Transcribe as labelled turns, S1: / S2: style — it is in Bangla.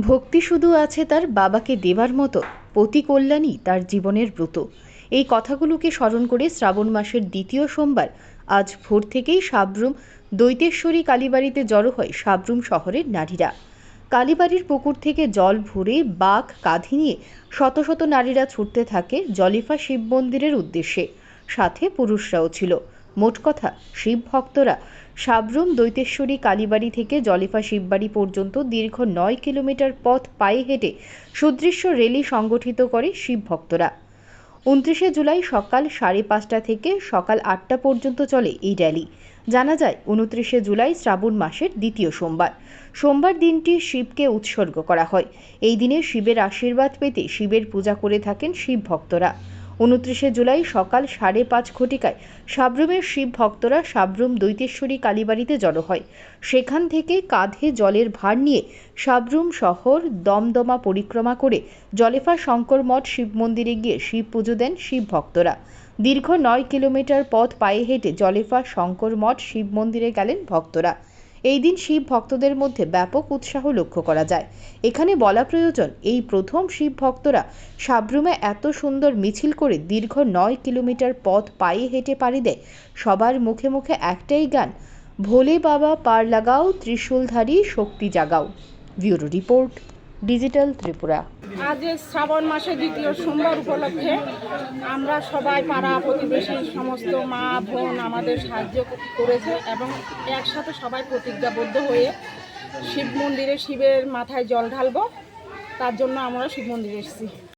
S1: ভক্তি শুধু আছে তার বাবাকে দেবার মতো পতি কল্যাণী তার জীবনের ব্রত। এই কথাগুলোকে স্মরণ করে শ্রাবণ মাসের দ্বিতীয় সোমবার, আজ ভোর থেকেই সাবরুম, দৈতেশ্বরী কালীবাড়িতে জড়ো হয় সাবরুম শহরের নারীরা। কালীবাড়ির পুকুর থেকে জল ভরে বাঘ কাঁধে নিয়ে শত শত নারীরা ছুটতে থাকে জলিফা শিব মন্দিরের উদ্দেশ্যে। সাথে পুরুষরাও ছিল। মোট কথা, শিব ভক্তরা সাবরুম, দৈতেশ্বরী, কালীবাড়ি থেকে জলিফা শিববাড়ি পর্যন্ত দীর্ঘ নয় কিলোমিটার পথ পায়ে হেঁটে সুদৃশ্য রেলি সংগঠিত করে শিব ভক্তরা। উনত্রিশে জুলাই সকাল সাড়ে পাঁচটা থেকে সকাল আটটা পর্যন্ত চলে এই র্যালি। জানা যায়, উনত্রিশে জুলাই শ্রাবণ মাসের দ্বিতীয় সোমবার। সোমবার দিনটি শিবকে উৎসর্গ করা হয়। এই দিনে শিবের আশীর্বাদ পেতে শিবের পূজা করে থাকেন শিব ভক্তরা। উনত্রিশে জুলাই সকাল সাড়ে পাঁচ ঘটিকায় সাবরুমের শিব ভক্তরা সাবরুম দৈতেশ্বরী কালীবাড়িতে জড়ো হয়। সেখান থেকে কাঁধে জলের ভার নিয়ে সাবরুম শহর দমদমা পরিক্রমা করে জলেফা শঙ্কর মঠ শিব মন্দিরে গিয়ে শিব পুজো দেন শিব ভক্তরা। দীর্ঘ নয় কিলোমিটার পথ পায়ে হেঁটে জলেফা শঙ্কর মঠ শিব মন্দিরে গেলেন ভক্তরা। এই দিন শিব ভক্তদের মধ্যে ব্যাপক উৎসাহ লক্ষ্য করা যায়। এখানে বলা প্রয়োজন, এই প্রথম শিব ভক্তরা সাবরুমে এত সুন্দর মিছিল করে দীর্ঘ নয় কিলোমিটার পথ পায়ে হেঁটে পাড়ি দেয়। সবার মুখে মুখে একটাই গান, ভোলে বাবা পার লাগাও, ত্রিশূলধারী শক্তি জাগাও। Bureau report. ডিজিটাল ত্রিপুরা।
S2: আজ শ্রাবণ মাসে দ্বিতীয় সোমবার উপলক্ষে আমরা সবাই পাড়া প্রতিবেশী সমস্ত মা, বোন আমাদের সাহায্য করেছে এবং একসাথে সবাই প্রতিজ্ঞাবদ্ধ হয়ে শিব মন্দিরে শিবের মাথায় জল ঢালবো। তার জন্য আমরা শিব মন্দিরে এসেছি।